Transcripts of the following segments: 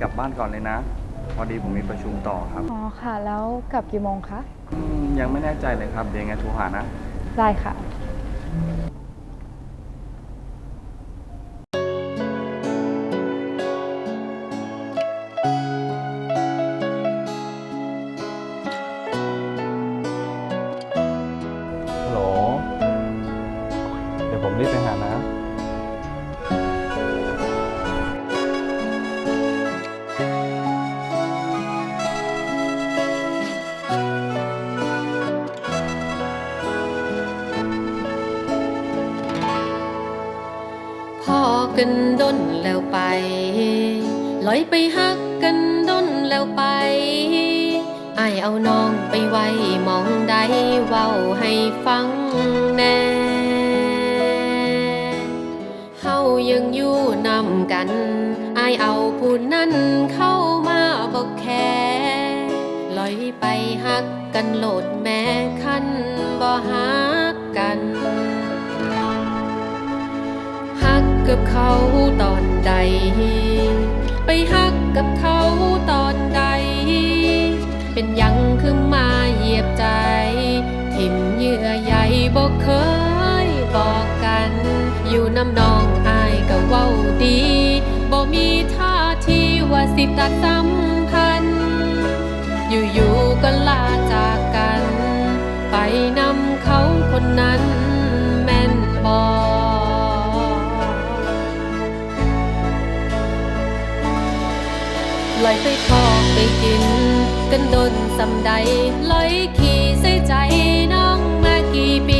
กลับบ้านก่อนเลยนะ พอดีผมมีประชุมต่อครับอ๋อค่ะ แล้วกลับกี่โมงคะ อืมยังไม่แน่ใจเลยครับ เดี๋ยวยังไงโทรหานะ ได้ค่ะ ฮัลโหล เดี๋ยวผมรีบไปหานะ กันด้นแล้วไป ลอยไปฮักกันด้นแล้วไปไอเอาน้องไปไว้มองใดเว้าให้ฟังแน่เฮายังอยู่นำกันไอเอาผู้นั้นเข้ามาบอกแค่ลอยไปฮักกันโหลดแม่คันบ่ฮัก กับเขาตอนใด ไปฮักกับเขาตอนใด เป็นยังคือมาเหยียบใจ ทิมเยื่อใยบอกเคยบอกกัน อยู่น้ำนองอายก็เว้าดีบ่มีท่าทีว่าสิตัดสัมพันธ์อยู่ อยไปทอกไปกิน กันดนสำใดลอยขี่ใส่ใจน้องมากี่ปี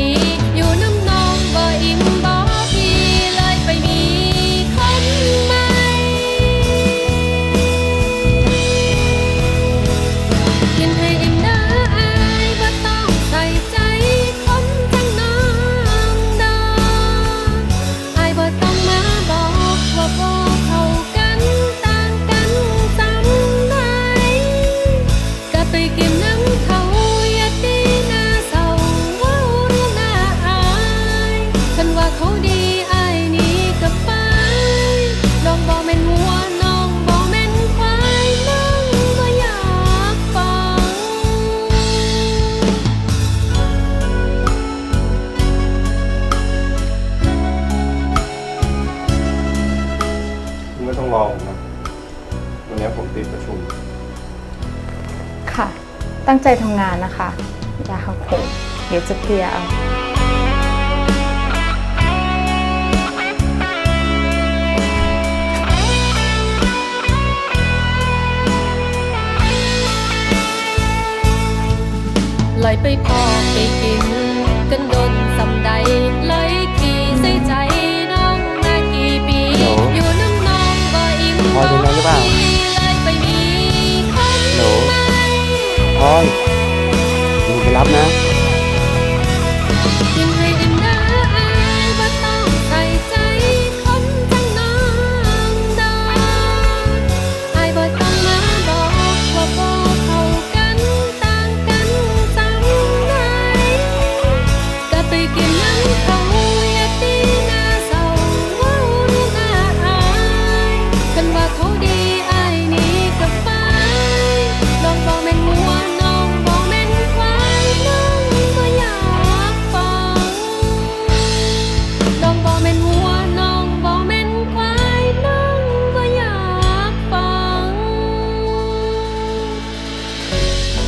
ผมติดประชุม ค่ะ ตั้งใจทำงานนะคะอย่าหักโหมเดี๋ยวจะเพลียเอาลอยไปพอไปกิน กันโดนสำใดลอ ดูไปรับนะ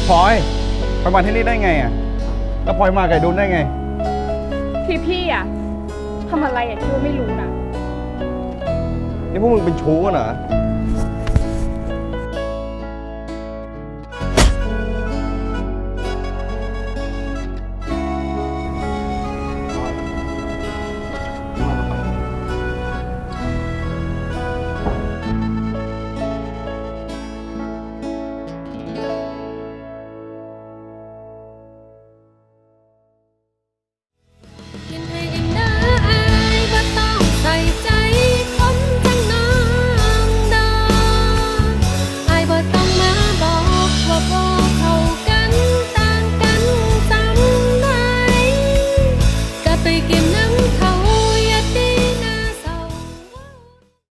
พลอยพลอยมาที่นี่ได้ไงอะ แล้วพลอยมาไก่ดุนได้ไง พี่พี่ๆอะทำอะไรอะที่ว่าไม่รู้นะ นี่พวกมึงเป็นชู้กันเหรอ